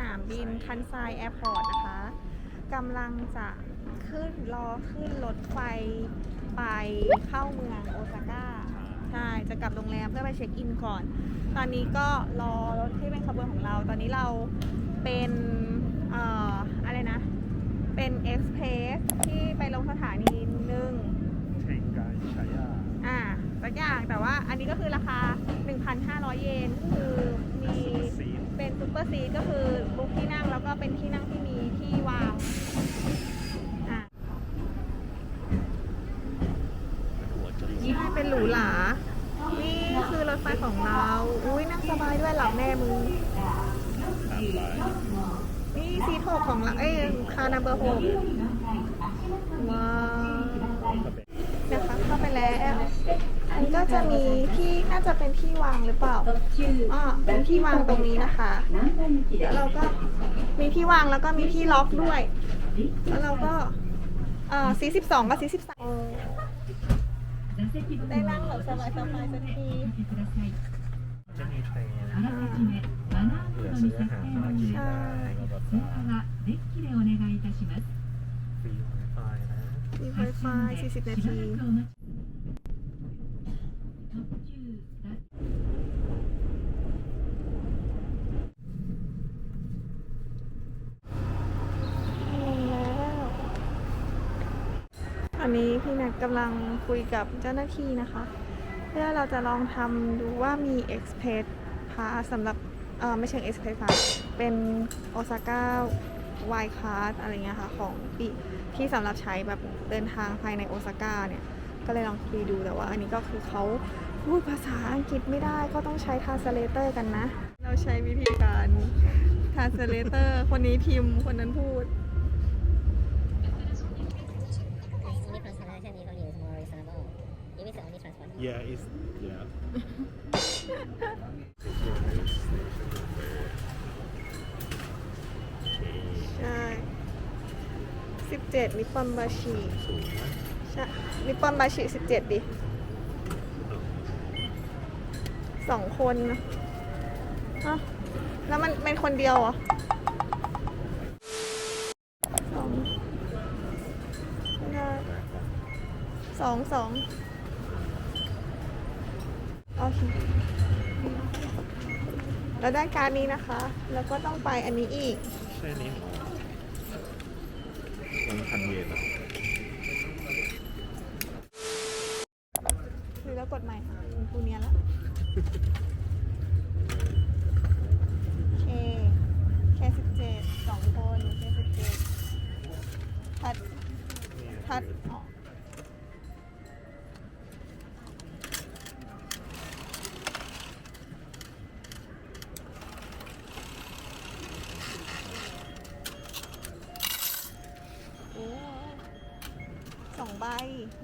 นามบินคันไซแอร์พอร์ตนะคะกำลังจะขึ้นรอขึ้นรถไฟไปเข้าเมืองโอซาก้าใช่จะกลับโรงแรมเพื่อไปเช็คอินก่อน ตอนนี้ก็รอรถที่เป็นขบวนของเรา ตอนนี้เราเป็นเอ่ออะไรนะ เป็นเอ็กซ์เพรสที่ไปลงสถานีหนึ่งเทงกายฉายาอ่าสักอย่างแต่ว่าอันนี้ก็คือราคา 1,500 เยนก็คือมี ซีนเป็นซุปเปอร์ซีทก็คือบุ๊กที่นั่งแล้วก็เป็นที่นั่งที่มีที่วางอ่าเป็นหัวจรีนี่เป็นหรูหรา นี่คือรถไฟของเรา อุ้ยนั่งสบายด้วยเหล่าแม่มึงตามลายนี่ซีทหกของเราเอ้ยคานาเบอร์หกว้าว ก็เป็นนะคะเข้าไปแล้ว นก็จะมีที่น่าจะเป็นที่วางหรือเปล่าอ๋อเป็นที่วางตรงนี้นะคะแล้วเราก็มีที่วางแล้วก็มีที่ล็อกด้วย แล้วเราก็อ่าสี่สิบสองกับสี่สิบสามได้ร่างแบบสบายสบายสักทีจะมีเทรนเผื่อซื้ออาหารมากินได้แล้วก็ฟรีไฟฟรีไฟฟรีนาที อนนี้พี่แนัทกำลังคุยกับเจ้าหน้าที่นะคะ เพื่อเราจะลองทำดูว่ามี Express Pass สำหรับเออไม่ใช่ Express Pass เป็นโอซาก้าไวคาร์ดอะไรเงี้ยค่ะ ของปีที่สำหรับใช้แบบเดินทางภายในโอซาก้าเนี่ย ก็เลยลองคุยดูแต่ว่า อันนี้ก็คือเขาพูดภาษาอังกฤษไม่ได้ก็ต้องใช้ translator กันนะ เราใช้วิธีการ translator คนนี้พิมพ์คนนั้นพูด only transport. yeah is yeah ใช่17นิปปอนบาชิสูงนะใช่นิปปอนบาชิ17ดิสองคนนะเอ้าแล้วมันเป็นคนเดียวเหรอสองไม่ได้สองสอง โอเค แล้วได้การดนี้นะคะ แล้วก็ต้องไปอันนี้อีก ใช่นี้เหรอมันพันเยนเหรอหรือแล้วกดใหม่มันกูเนียนแล้วเคเคสิบเจ็ดสองคนเคสิบเจ็ดทัดทัดอ๋อโ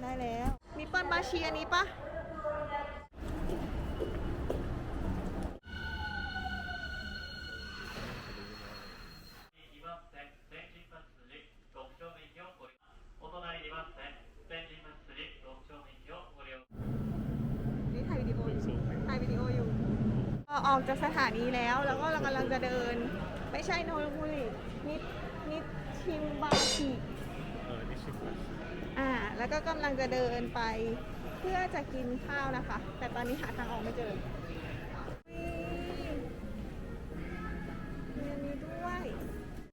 ได้แล้ว มีเปิ้ลบาชีอันนี้ปะนี่ถ่ายวิดีโออถ่ายวิดีโออยู่ออกจากสถานีแล้ว แล้วก็เรากำลังจะเดิน ไม่ใช่โนรุบุรินิดนิดชิมบาชิเออนิชิมบาชิ อ่า แล้วก็กำลังจะเดินไปเพื่อจะกินข้าวนะคะ แต่ตอนนี้หาทางออกไม่เจอมีอันนี้ด้วย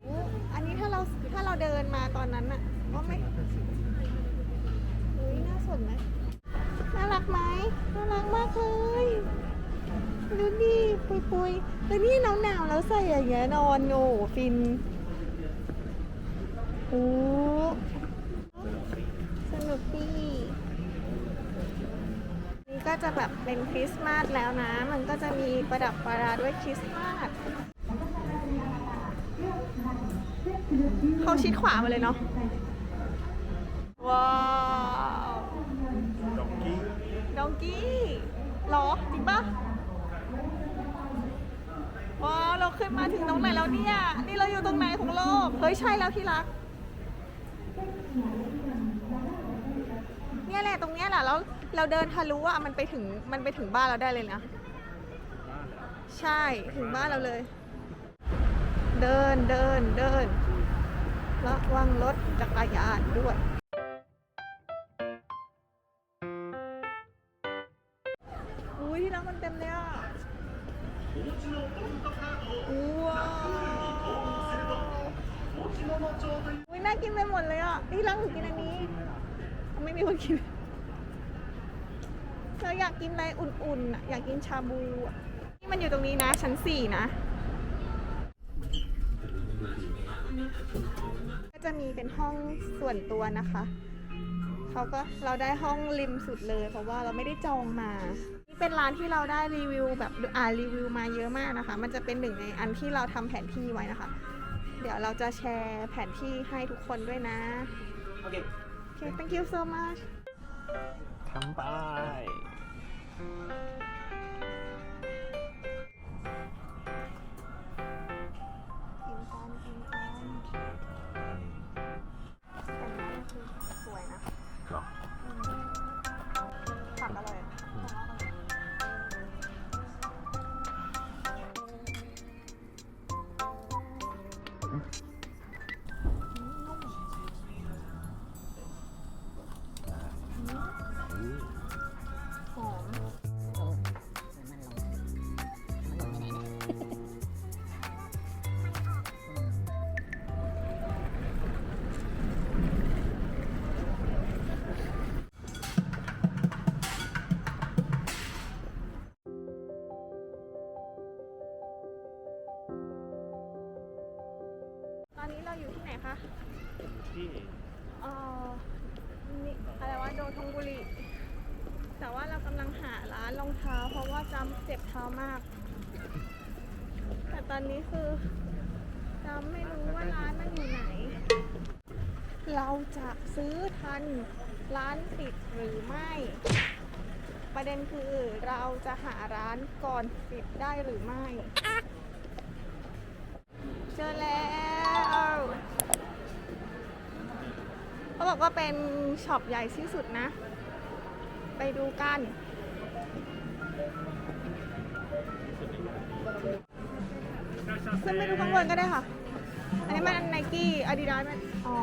อู้อันนี้ถ้าเราถ้าเราเดินมาตอนนั้นอะก็ไม่อุ้ยน่าสนไหมน่ารักไหมน่ารักมากเลยดูดิปุยปุยแต่นี่หนาวหนาวแล้วใส่อย่างเงี้ยนอนโง่ฟินโอ้สนุกดีนี่ก็ จะแบบเป็นคริสต์มาสแล้วนะ มันก็จะมีประดับประดาด้วยคริสต์มาสเขาชิดขวามาเลยเนาะ ว้าวดอกกี้ดองกี้เหรอจริงปะว้าวเราขึ้นมาถึงตรงไหนแล้วเนี่ย นี่เราอยู่ตรงไหนของโลก เฮ้ยใช่แล้วที่รัก เนี่ยแหละตรงเนี้ยแหละแล้ว เราเดินทะลุอะมันไปถึงมันไปถึงบ้านเราได้เลยนะบ้านเหรอใช่ถึงบ้านเราเลย เดินเดินเดินระวังรถจักรยานด้วย อุ้ยที่นั่งมันเต็มเลยอะว้าวอุ้ยน่ากินไปหมดเลยอะที่ร้านหนูกินอันนี้ ไม่มีคนกิน เราอยากกินอะไรอุ่นๆอะอยากกินชาบูอะนี่มันอยู่ตรงนี้นะ ชั้นสี่นะ ก็จะมีเป็นห้องส่วนตัวนะคะเขาก็เราได้ห้องริมสุดเลย เพราะว่าเราไม่ได้จองมา นี่เป็นร้านที่เราได้รีวิวแบบอ่ารีวิวมาเยอะมากนะคะ มันจะเป็นหนึ่งในอันที่เราทำแผนที่ไว้นะคะ เดี๋ยวเราจะแชร์แผนที่ให้ทุกคนด้วยนะ โอเค thank you so much ทำไป Thank you. อนนี้เราอยู่ที่ไหนคะที่เอ่อนี่อะไรวะโดทงบุรี แต่ว่าเรากำลังหาร้านรองเท้า เพราะว่าจำเจ็บเท้ามาก แต่ตอนนี้คือจำไม่รู้ว่าร้านมันอยู่ไหน เราจะซื้อทันร้านปิดหรือไม่ ประเด็นคือเราจะหาร้านก่อนปิดได้หรือไม่ เจอแล้ว เขาบอกว่าเป็นช็อปใหญ่ที่สุดนะ ไปดูกัน ขึ้นไปดูข้างบนก็ได้ค่ะ อันนี้มันไนกี้อาดิดาสไหมอ๋อ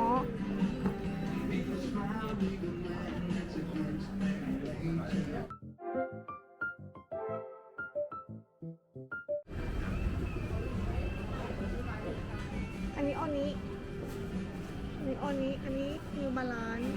นี้อันนี้ออนนี้อันนี้นิวบาลานซ์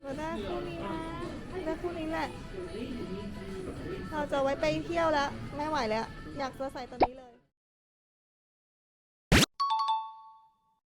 เราได้คู่นี้นะ ได้คู่นี้แหละ เราจะไว้ไปเที่ยวแล้ว ไม่ไหวแล้ว อยากจะใส่ตัวนี้